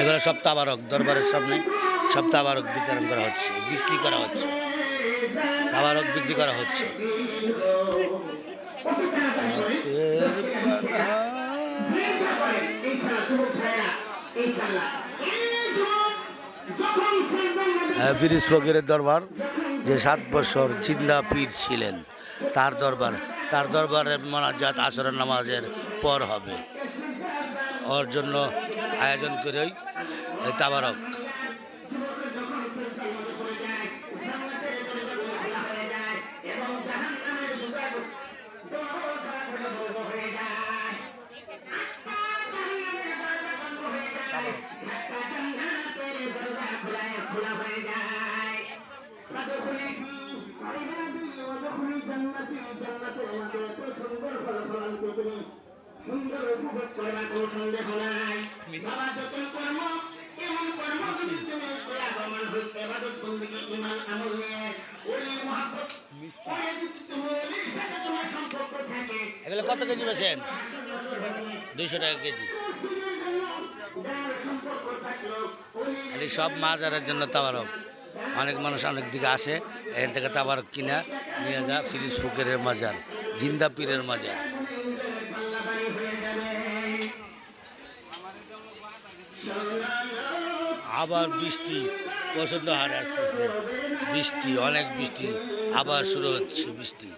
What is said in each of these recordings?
এগুলো সব তাবারক দরবারের সামনে সব বিতরণ করা হচ্ছে বিক্রি করা হচ্ছে। তাবারক বিক্রি করা হচ্ছে। হ্যাঁ, ফিরিজ ফকিরের দরবার যে সাত বছর জিন্দা পীর ছিলেন তার দরবার তার দরবারে মোনাজাত আসরের নামাজের পর হবে। ওর জন্য আয়োজন করেই তাবারক সুন্দর উপভোগ করবা কোনো সন্দেহ নাই। বাবা যত কর্ম এগুলো কত কেজি বেছেন দুইশো টাকা কেজি। আর সব মাজারের জন্য তাবারক অনেক মানুষ অনেক দিকে আসে, এখান থেকে তাবারক কিনা নিয়ে যা ফিরিজ ফুকেরের মাজার, জিন্দা পীরের মাজার। আবার বৃষ্টি। প্রচণ্ড হারে আসতেছে। বৃষ্টি অনেক বৃষ্টি। আবার শুরু হচ্ছে বৃষ্টি।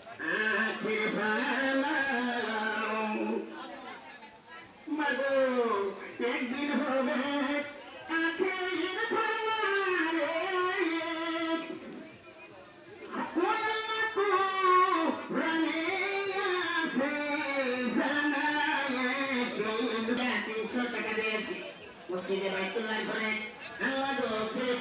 মসজিদে বাইতুল্লাহ ঘরে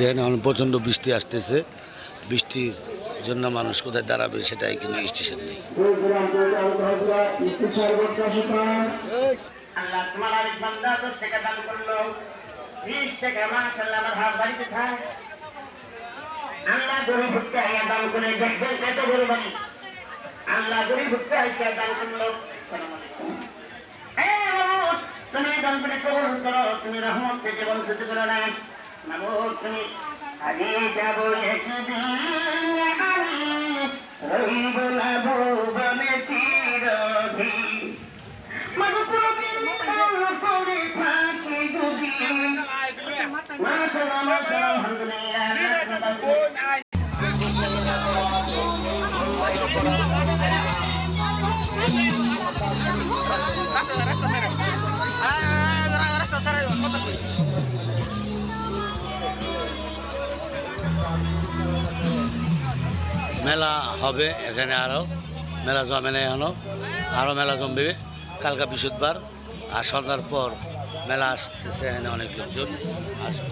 দেখেন এখন প্রচণ্ড বৃষ্টি আসতেছে। বৃষ্টির জন্য মানুষ কোথায় দাঁড়াবে সেটাই কিন্তু স্টেশন নেই। আল্লাহ, তোমার আরেক বান্দা দান করল। বিশ টাকা থাক। আল্লাহ গরিব গরিব আল্লাহ গরিব তুমি দান করে কবুল করো, তুমি রহমত থেকে বঞ্চিত করো না। তুমি আগে যাব একদিন রইব না ভুবনে চিরদিন Rasa, মেলা হবে এখানে আরও মেলা জমে নেই এখনও আরও মেলা জমবে। কালকা বৃহস্পতিবার। আর সন্ধ্যার পর মেলা আসতেছে এখানে অনেক লোকজন। আসবে।